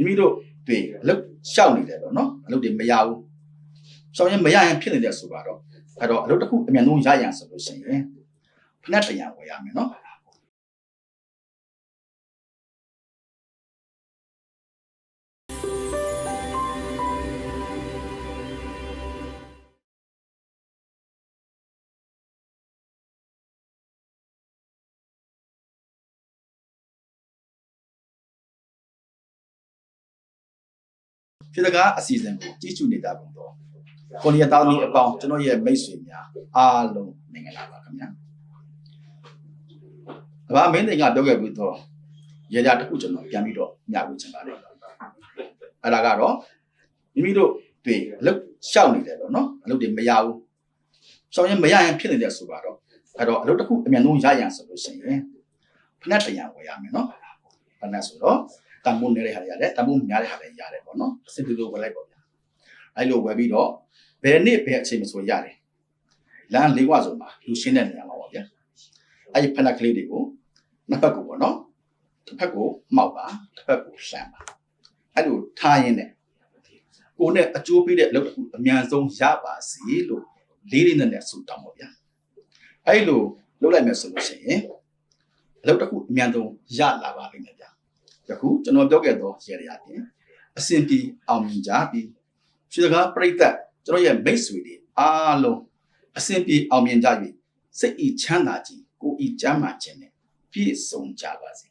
မိမိတို့တွေအလုပ်ရှောက်နေတယ်ပေါ့နော်အလုပ်တွေမရဘူးရှောက်ရင်မရရင်ဖြစ်နေတယ်ဆိုပါတော့အဲ့တော့အလုပ်တစ်ခုအမြန်ဆုံးရရန်ဆိုလို့ရှိရင်ဖက်တရံဝယ်ရမယ်နော် ဖြစ်တကားအစီအစဉ်ကိုကြီးစုနေတာပုံတော့ကိုလီယာတောင်းဒီအပေါင်းကျွန်တော်ရဲ့မိတ်ဆွေများအားလုံးမင်္ဂလာပါခင်ဗျာ။ဒါမင်းတွေကပြောခဲ့ပြီးတော့ရေရာတစ်ခုကျွန်တော်ပြန်ပြီးတော့ညှဝေချင်ပါတယ်။အဲ့ဒါကတော့မိမိတို့တွေအလုပ်ရှောက်နေတယ်ပေါ့နော်။အလုပ်တွေမရဘူး။ရှောက်ရင်မရရင်ဖြစ်နေတယ်ဆိုပါတော့အဲ့တော့အလုပ်တစ်ခုအမြန်ဆုံးရရန်ဆိုလို့ရှိရင်ဖက်တရံဝယ်ရမယ်နော်။ဖက်နဲ့ဆိုတော့ တန်ဖိုးနေတဲ့ဟာတွေရတယ်တန်ဖိုးများတဲ့ဟာတွေရတယ်ပေါ့နော်။စစ်တူလို့ဝယ်လိုက်ပေါ့ဗျာ။အဲ့လိုဝယ်ပြီးတော့ဘယ်နေ့ဘယ်အချိန်မဆိုရတယ်။လမ်းလေးဝဆိုမှာလူရှင်းတဲ့နေရာမှာပေါ့ဗျာ။အဲ့ဒီဖက်နက်ကလေးတွေကိုနှစ်ဖက်ကိုပေါ့နော်။တစ်ဖက်ကိုမှောက်ပါတစ်ဖက်ကိုလှမ်းပါ။အဲ့လိုထားရင်းနဲ့ကိုယ်နဲ့အကျိုးပေးတဲ့အလုပ်တစ်ခုအများဆုံးရပါစေလို့လေးလေးနက်နက်ဆုတောင်းပါဗျာ။အဲ့လိုလုပ်လိုက်မယ်ဆိုလို့ရှိရင်အလုပ်တစ်ခုအများဆုံးရလာပါလိမ့်မယ်ဗျာ။ ယခုကျွန်တော်ပြောခဲ့သောရေရရပြင်အစဉ်ပြေအောင်မြင်ကြပြီးခြေစကားပြိသက်ကျွန်တော်ရဲ့မိတ်ဆွေတွေအားလုံးအစဉ်ပြေအောင်မြင်ကြ၍စိတ်ဤချမ်းသာခြင်းကိုယ်ဤကျမ်းမာခြင်းနဲ့ပြည့်စုံကြပါစေ